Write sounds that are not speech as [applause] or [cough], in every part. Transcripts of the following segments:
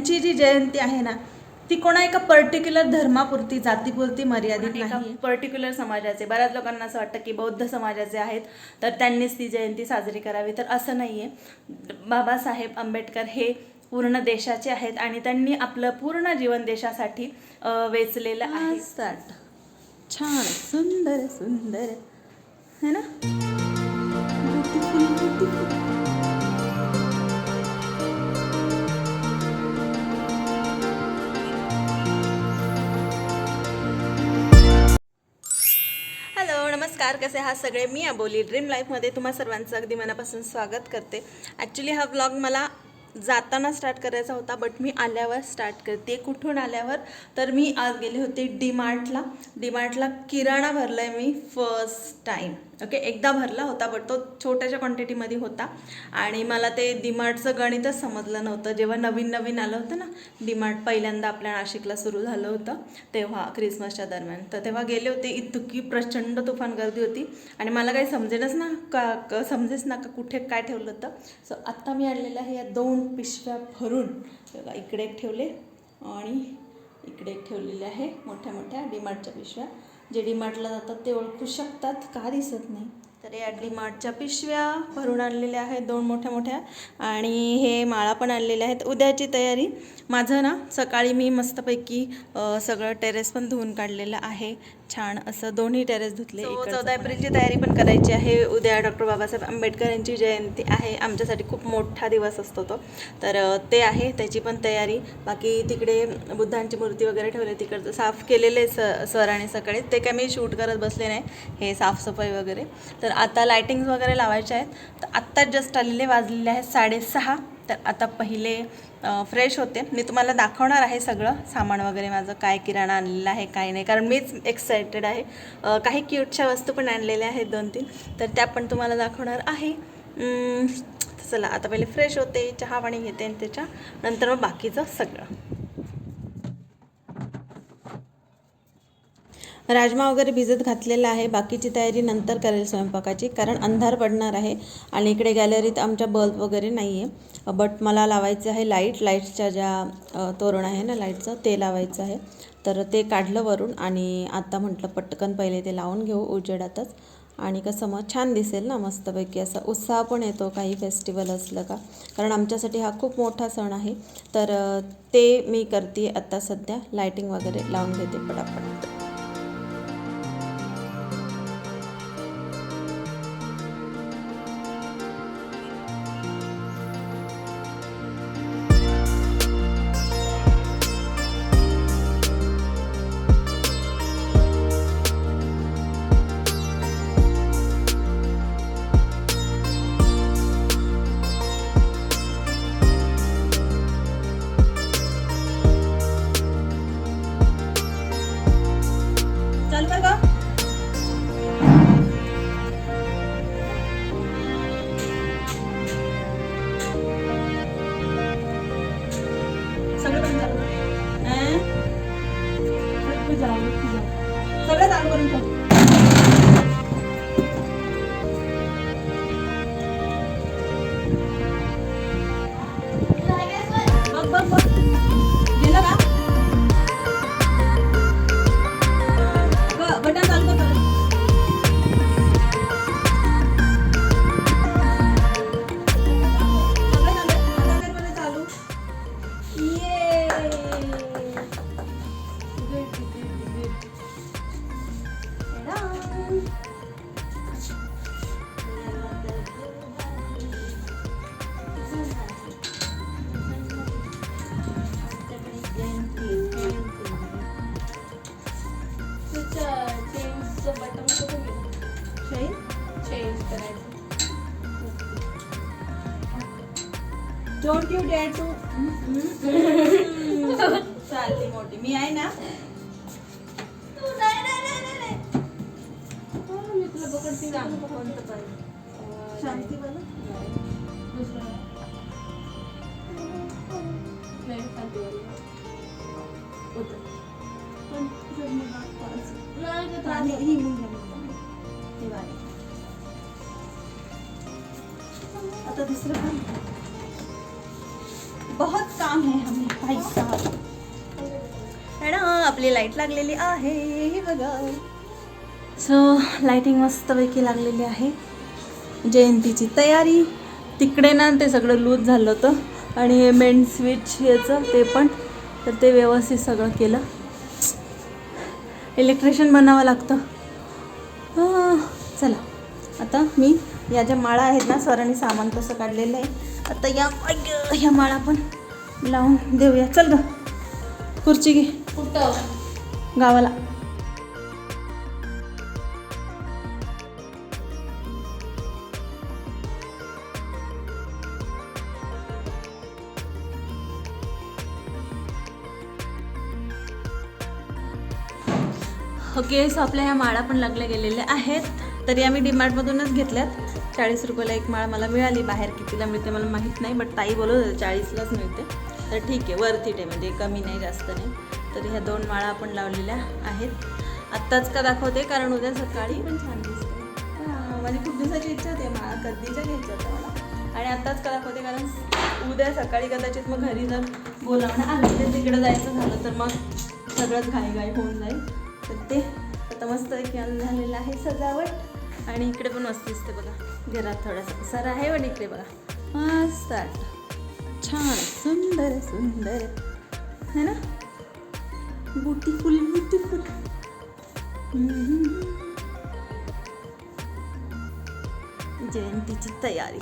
त्यांची जी जयंती आहे ना ती कोणा एका पर्टिक्युलर धर्मापुरती जातीपुरती मर्यादित नाही पर्टिक्युलर समाजाचे. बऱ्याच लोकांना असं वाटतं की बौद्ध समाजाचे आहेत तर त्यांनीच ती जयंती साजरी करावी. तर असं नाही आहे बाबासाहेब आंबेडकर हे पूर्ण देशाचे आहेत आणि त्यांनी आपलं पूर्ण जीवन देशासाठी वेचलेलं आहे. छान. सुंदर सुंदर. है ना? नमस्कार कसे हा सगळे? मी अबोली ड्रीम लाईफमध्ये तुम्हा सर्वांचं अगदी मनापासून स्वागत करते. ॲक्च्युली हा व्लॉग मला जाताना स्टार्ट करायचा होता बट मी आल्यावर स्टार्ट करते कुठून आल्यावर? तर मी आज गेले होते डीमार्टला डीमार्टला किराणा भरला आहे मी फर्स्ट टाईम ओके एकदा भरला होता बट तो छोट्याशा क्वांटिटीमध्ये होता. आणि मला ते डिमार्टचं गणितच समजलं नव्हतं. जेव्हा नवीन नवीन आलं होतं ना डिमार्ट पहिल्यांदा आपल्या नाशिकला सुरू झालं होतं तेव्हा क्रिसमसच्या दरम्यान. तर तेव्हा गेले होते इतकी प्रचंड तुफान गर्दी होती. आणि मला काही समजेनच ना का क- समजेच ना का कुठे काय ठेवलं होतं. सो आत्ता मी आणलेलं आहे या दोन पिशव्या भरून इकडे एक ठेवले आणि इकडे ठेवलेले आहे मोठ्या मोठ्या डीमार्टच्या पिशव्या. जे डीमार्टला जातात ते ओळखू शकतात का दिसत नाही. तर या डीमार्टच्या पिशव्या भरून आणलेल्या आहेत दोन मोठ्या मोठ्या आणि हे माळा पण आणलेल्या आहेत. उद्याची तयारी. माझं ना सकाळी मी मस्तपैकी सगळं टेरेस पण धुवून काढलेलं आहे. छान असं दोन्ही टेरेस धुतले चौदा एप्रिलची तयारी पण करायची आहे. उद्या डॉक्टर बाबासाहेब आंबेडकर यांची जयंती आहे. आमच्यासाठी खूप मोठा दिवस असतो तो. तर ते आहे. त्याची पण तयारी. बाकी तिकडे बुद्धांची मूर्ती वगैरे ठेवली. तिकडचं साफ केलेले स सरांनी सकाळी ते काय मी शूट करत बसले नाही. हे साफसफाई वगैरे. तर आता लायटिंग्स वगैरे लावायच्या आहेत. तर आत्ताच जस्ट आलेले वाजलेले आहेत साडेसहा. तर आता पहिले फ्रेश होते. मी तुम्हाला दाखवणार आहे सगळं. सामान वगैरे माझं काय किराणा आणलेलं आहे काय नाही. कारण मीच एक्सायटेड आहे. काही क्यूटच्या वस्तू पण आणलेल्या आहेत दोन तीन. तर त्या पण तुम्हाला दाखवणार आहे. चला आता पहिले फ्रेश होते चहा पाणी घेते आणि त्याच्या नंतर मग बाकीचं सगळं. राजमा वगैरे भिजत घातलेला आहे. बाकीची तयारी नंतर करेल स्वयंपाकाची कारण अंधार पडणार आहे आणि इकडे गॅलरीत आमच्या बल्ब वगैरे नाही आहे बट मला लावायचं आहे लाइट. लाईटच्या ज्या तोरण आहे ना लाईटचं ते लावायचं आहे. तर ते काढलं वरून आणि आता म्हटलं पटकन पहिले ते लावून घेऊ उजेडातच. आणि कसं मग छान दिसेल ना मस्तपैकी. असा उत्साह पण येतो काही फेस्टिवल असलं का. कारण आमच्यासाठी हा खूप मोठा सण आहे. तर ते मी करते आत्ता सध्या. लाईटिंग वगैरे लावून घेते पटापट. Don't you dare to. चालली मोठी. मी आहे ना. तू नाही नाही नाही नाही, नाही. मी तुला पकडते. कोणतं पाहिजे शांती ही मुलगी. हे वाले. आता दुसरं पण बहुत काम है हमें भाई साहब। मॅडम आपली लाइट लागलेली आहे हे बघा। सो लाईटिंग मस्तपैकी लागलेली आहे. जयंतीची तयारी तिकडे ना ते सगळं लूज झालं होतं. आणि हे मेन स्विच याचं ते पण. तर ते व्यवस्थित सगळं केलं. इलेक्ट्रिशियन बनावं लागतं. हां, चला. आता मी या ज्या माळा आहेत ना सरांनी सामान कसं काढलेलं आहे. आता या ह्या माळा पण लावून देऊया. चल ग खुर्ची घे. कुठं गावाला. ओके सो आपल्या ह्या माळा पण लागल्या गेलेल्या आहेत. तरी आम्ही डीमार्टमधूनच घेतल्यात. चाळीस रुपयाला एक माळ मला मिळाली बाहेर कितीला मिळते मला माहीत नाही बट ताई बोलत होते चाळीसलाच मिळते. तर ठीक आहे वरती आहे म्हणजे कमी नाही जास्त नाही. तर ह्या दोन माळा आपण लावलेल्या आहेत. आत्ताच का दाखवते कारण उद्या सकाळी. पण छान दिसते हां, माझी खूप दिवसाची इच्छा होती माळा कधीच्या घ्यायच्या होत्या मला. आणि आत्ताच का दाखवते कारण उद्या सकाळी कदाचित मग घरी जर बोलावणं आलं ते तिकडं जायचं झालं तर मग सगळंच घाई घाई होऊन जाईल. तर ते आता मस्त झालेलं आहे सजावट. आणि इकडे पण मस्त दिसते बघा. घरात थोडासा सर आहे पण इकडे बघा. मस्त छान सुंदर सुंदर. है ना? Beautiful beautiful. जयंतीची तयारी.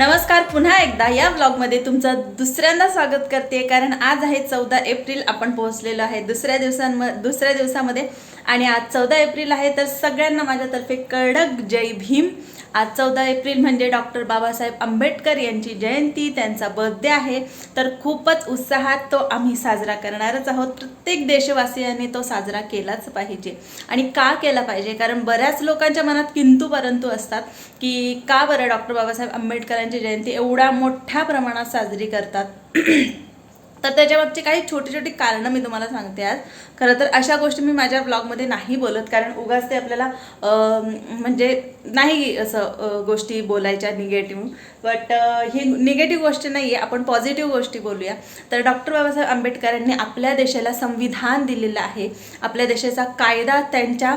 नमस्कार पुन्हा एकदा या व्लॉगमध्ये तुमचं दुसऱ्यांदा स्वागत करते. कारण आज आहे चौदा एप्रिल आपण पोहोचलेलो आहे दुसऱ्या दिवसांम दुसऱ्या दिवसामध्ये आणि आज चौदा एप्रिल आहे तर सगळ्यांना माझ्यातर्फे कडक जय भीम. आज चौदा एप्रिल म्हणजे डॉक्टर बाबासाहेब आंबेडकर यांची जयंती त्यांचा बर्थडे आहे. तर खूपच उत्साहात तो आम्ही साजरा करणारच आहोत. प्रत्येक देशवासियांनी तो साजरा केलाच पाहिजे. आणि का केला पाहिजे? कारण बऱ्याच लोकांच्या मनात किंतू परंतु असतात की का बरं डॉक्टर बाबासाहेब आंबेडकरांची जयंती एवढ्या मोठ्या प्रमाणात साजरी करतात? [clears throat] तर त्याच्यामागची काही छोटी छोटी कारणं मी तुम्हाला सांगते आज. खरं तर अशा गोष्टी मी माझ्या ब्लॉगमध्ये नाही बोलत कारण उगाच ते आपल्याला म्हणजे नाही असं गोष्टी बोलायच्या निगेटिव्ह बट ही निगेटिव्ह गोष्ट नाही आहे आपण पॉझिटिव्ह गोष्टी बोलूया. तर डॉक्टर बाबासाहेब आंबेडकरांनी आपल्या देशाला संविधान दिलेलं आहे. आपल्या देशाचा कायदा त्यांच्या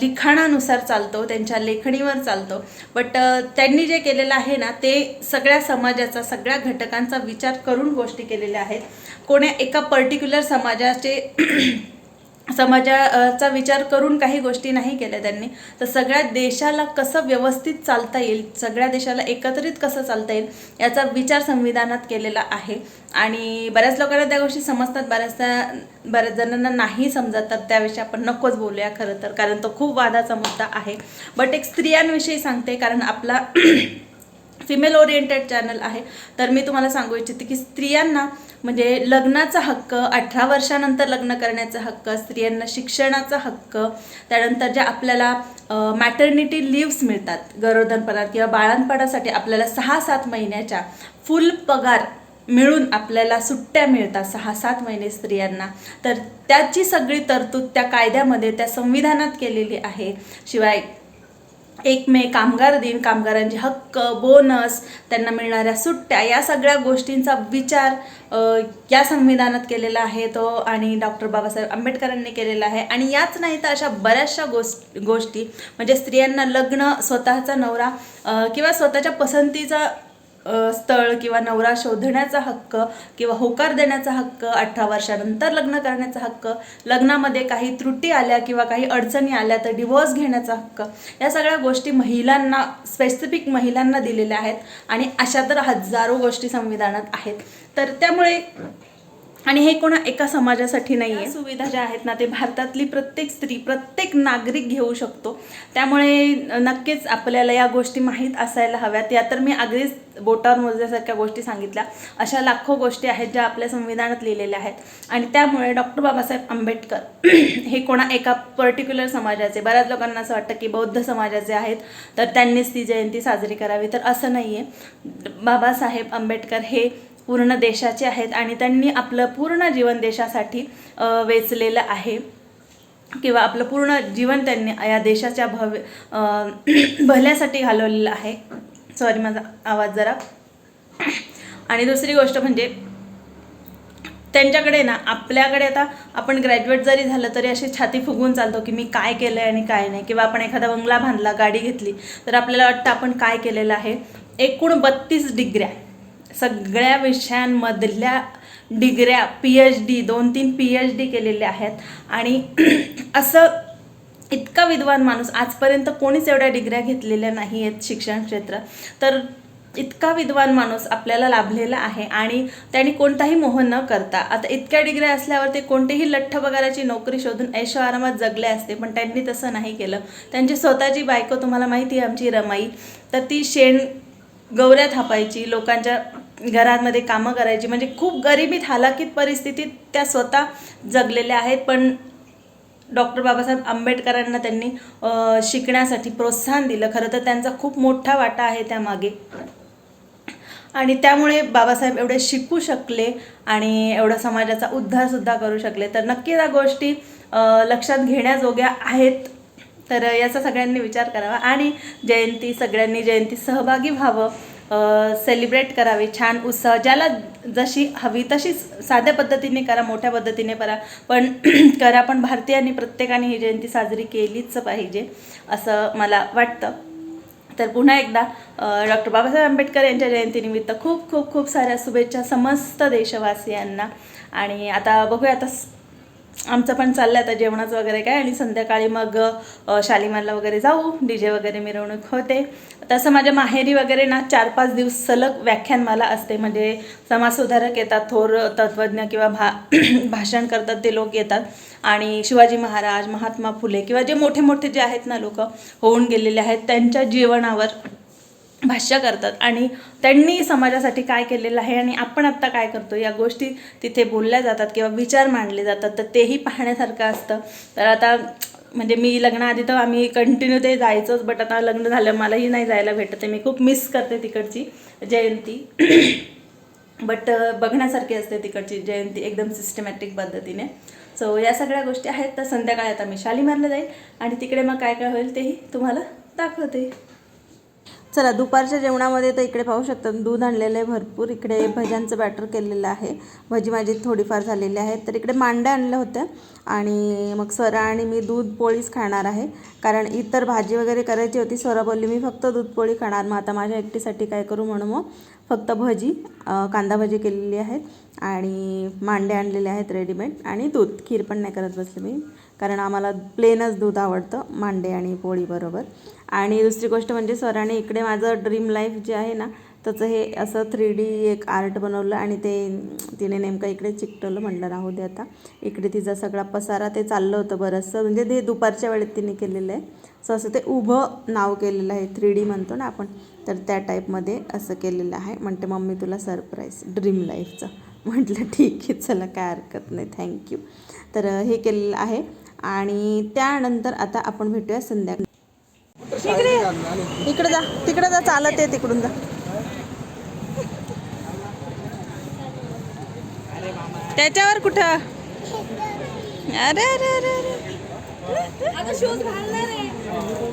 लिखाणानुसार चालतो त्यांच्या लेखणीवर चालतो. बट त्यांनी जे केलेलं आहे ना ते सगळ्या समाजाचा सगळ्या घटकांचा विचार करून गोष्टी केलेल्या आहेत. कोण्या एका पर्टिक्युलर समाजाचे समाजाचा विचार करून काही गोष्टी नाही केल्या त्यांनी. तर सगळ्या देशाला कसं व्यवस्थित चालता येईल सगळ्या देशाला एकत्रित कसं चालता येईल याचा विचार संविधानात केलेला आहे. आणि बऱ्याच लोकांना त्या गोष्टी समजतात बऱ्याचदा बऱ्याच जणांना नाही समजत तर त्याविषयी आपण नकोच बोलूया खरं तर कारण तो खूप वादाचा मुद्दा आहे. बट एक स्त्रियांविषयी सांगते कारण आपला फिमेल ओरिएंटेड चॅनल आहे. तर मी तुम्हाला सांगू इच्छिते की स्त्रियांना म्हणजे लग्नाचा हक्क अठरा वर्षानंतर लग्न करण्याचा हक्क स्त्रियांना शिक्षणाचा हक्क त्यानंतर ज्या आपल्याला मॅटर्निटी लिव्स मिळतात गरोदरपणात किंवा बाळांपणासाठी आपल्याला सहा सात महिन्याच्या फुल पगार मिळून आपल्याला सुट्ट्या मिळतात सहा सात महिने स्त्रियांना. तर त्याची सगळी तरतूद त्या कायद्यामध्ये त्या संविधानात केलेली आहे. शिवाय एक मे कामगार दिन कामगारांचे हक्क बोनस त्यांना मिळणाऱ्या सुट्ट्या या सगळ्या गोष्टींचा विचार या संविधानात केलेला आहे तो आणि डॉक्टर बाबासाहेब आंबेडकरांनी केलेला आहे. आणि याच नाही तर अशा बऱ्याचशा गोष्ट गोष्टी म्हणजे स्त्रियांना लग्न स्वतःचा नवरा किंवा स्वतःच्या पसंतीचा स्थळ किंवा नवरा शोधण्याचा हक्क किंवा होकार देण्याचा हक्क अठरा वर्षानंतर लग्न करण्याचा हक्क लग्नामध्ये काही त्रुटी आल्या किंवा काही अडचणी आल्या तर डिवोर्स घेण्याचा हक्क. या सगळ्या गोष्टी महिलांना स्पेसिफिक महिलांना दिलेल्या आहेत आणि अशा तर हजारो गोष्टी संविधानात आहेत. तर त्यामुळे आणि हे कोणा एका समाजासाठी नाही आहे सुविधा ज्या आहेत ना ते भारतातली प्रत्येक स्त्री प्रत्येक नागरिक घेऊ शकतो. त्यामुळे नक्कीच आपल्याला या गोष्टी माहीत असायला हव्यात. या तर मी अगदीच बोटावर मोजल्यासारख्या गोष्टी सांगितल्या. अशा लाखो गोष्टी आहेत ज्या आपल्या संविधानात लिहिलेल्या आहेत. आणि त्यामुळे डॉक्टर बाबासाहेब आंबेडकर [clears throat] हे कोणा एका पर्टिक्युलर समाजाचे बऱ्याच लोकांना असं वाटतं की बौद्ध समाजाचे आहेत तर त्यांनीच ती जयंती साजरी करावी. तर असं नाही आहे बाबासाहेब आंबेडकर हे पूर्ण देशाचे आहेत आणि त्यांनी आपलं पूर्ण जीवन देशासाठी वेचलेलं आहे. किंवा आपलं पूर्ण जीवन त्यांनी या देशाच्या भव्य [clears throat] भल्यासाठी घालवलेलं आहे. सॉरी माझा आवाज जरा. आणि दुसरी गोष्ट म्हणजे त्यांच्याकडे ना आपल्याकडे आता आपण ग्रॅज्युएट जरी झालं तरी अशी छाती फुगवून चालतो की मी काय केलं आहे आणि काय नाही. किंवा आपण एखादा बंगला बांधला गाडी घेतली तर आपल्याला वाटतं आपण काय केलेलं आहे. एकूण बत्तीस डिग्र्या. सगळ्या विषयांमधल्या डिग्र्या पी एच डी दोन तीन पी एच डी केलेल्या आहेत. आणि [clears throat] असं इतका विद्वान माणूस आजपर्यंत कोणीच एवढ्या डिग्र्या घेतलेल्या नाही आहेत शिक्षण क्षेत्र. तर इतका विद्वान माणूस आपल्याला लाभलेला आहे आणि त्यांनी कोणताही मोह न करता आता इतक्या डिग्र्या असल्यावर ते कोणतीही लठ्ठ पगाराची नोकरी शोधून ऐशो आरामात जगले असते पण त्यांनी तसं नाही केलं. त्यांची स्वतःची बायको तुम्हाला माहिती आहे आमची रमाई तर ती शेण गौऱ्या थापायची लोकांच्या घरांमध्ये कामं करायची. म्हणजे खूप गरिबीत हालाकीत परिस्थितीत त्या स्वतः जगलेल्या आहेत. पण डॉक्टर बाबासाहेब आंबेडकरांना त्यांनी शिकण्यासाठी प्रोत्साहन दिलं. खरं तर त्यांचा खूप मोठा वाटा आहे त्यामागे. आणि त्यामुळे बाबासाहेब एवढे शिकू शकले आणि एवढा समाजाचा उद्धारसुद्धा करू शकले. तर नक्की त्या गोष्टी लक्षात घेण्याजोग्या आहेत. तर याचा सगळ्यांनी विचार करावा आणि जयंती सगळ्यांनी जयंती सहभागी व्हावं. सेलिब्रेट करावी छान उत्साह ज्याला जशी हवी तशीच साध्या पद्धतीने करा मोठ्या पद्धतीने करा. पण [clears throat] करा पण भारतीयांनी प्रत्येकाने ही जयंती साजरी केलीच पाहिजे असं मला वाटतं. तर पुन्हा एकदा डॉक्टर बाबासाहेब आंबेडकर यांच्या जयंतीनिमित्त खूप खूप खूप साऱ्या शुभेच्छा समस्त देशवासियांना. आणि आता बघूया आता आमचं पण चाललं आहे आता जेवणाचं वगैरे काय आणि संध्याकाळी मग शालिमारला वगैरे जाऊ डी जे वगैरे मिरवणूक होते. तसं माझ्या माहेरी वगैरे ना चार पाच दिवस सलग व्याख्यानमाला असते. म्हणजे समाजसुधारक येतात थोर तत्त्वज्ञ किंवा भा [clears throat] भाषण करतात ते लोक येतात. आणि शिवाजी महाराज महात्मा फुले किंवा जे मोठे मोठे जे आहेत ना लोक होऊन गेलेले आहेत त्यांच्या जीवनावर भाष्य करतात. आणि त्यांनी समाजासाठी काय केलेलं आहे आणि आपण आत्ता काय करतो या गोष्टी तिथे बोलल्या जातात किंवा विचार मांडले जातात तर तेही पाहण्यासारखं असतं. तर आता म्हणजे मी लग्नाआधी तर आम्ही कंटिन्यू ते जायचोच बट आता लग्न झालं मलाही नाही जायला भेटत मी खूप मिस करते तिकडची जयंती. [clears throat] बट बघण्यासारखी असते तिकडची जयंती एकदम सिस्टमॅटिक पद्धतीने. सो या सगळ्या गोष्टी आहेत तर संध्याकाळी आता मी शालीमारला जाईल आणि तिकडे मग काय काय होईल तेही तुम्हाला दाखवते. चला दुपारच्या जेवणामध्ये तर इकडे पाहू शकता दूध आणलेलं आहे भरपूर. इकडे भज्यांचं बॅटर केलेलं आहे. भजी माझी थोडीफार झालेली आहे तर इकडे मांड्या आणल्या होत्या आणि मग स्वरा आणि मी दूध पोळीच खाणार आहे. कारण इतर भाजी वगैरे करायची होती स्वरा बोलली मी फक्त दूध पोळी खाणार मग आता माझ्या एकटीसाठी काय करू म्हणून मग फक्त भजी कांदा भजी केलेली आहेत आणि मांडे आणलेले आहेत रेडीमेड आणि दूध. खीर पण नाही करत बसले मी. कारण आम्हाला प्लेनच दूध आवडतं मांडे आणि पोळीबरोबर आणि दुसरी गोष्ट म्हणजे सरांनी इकडे माझं ड्रीम लाईफ जे आहे ना त्याचं हे असं थ्री डी एक आर्ट बनवलं आणि ते तिने नेमकं इकडे चिकटवलं म्हटलं राहू दे आता. इकडे तिचा सगळा पसारा ते चाललं होतं बरंचसं. म्हणजे ते दुपारच्या वेळेत तिने केलेलं आहे. सो असं ते उभं नाव केलेलं आहे थ्री डी म्हणतो ना आपण तर त्या टाईपमध्ये असं केलेलं आहे. म्हणते मम्मी तुला सरप्राईज ड्रीम लाईफचं म्हटलं ठीक आहे चला काय हरकत नाही थँक्यू तर हे केलेलं आहे. आणि त्यानंतर आता आपण भेटूया संध्याकाळी. इकडे इकडे जा. तिकडे जा. चालत आहे तिकडून जा. त्याच्यावर कुठं? अरे अरे अरे अरे. शूज घालणार आहे.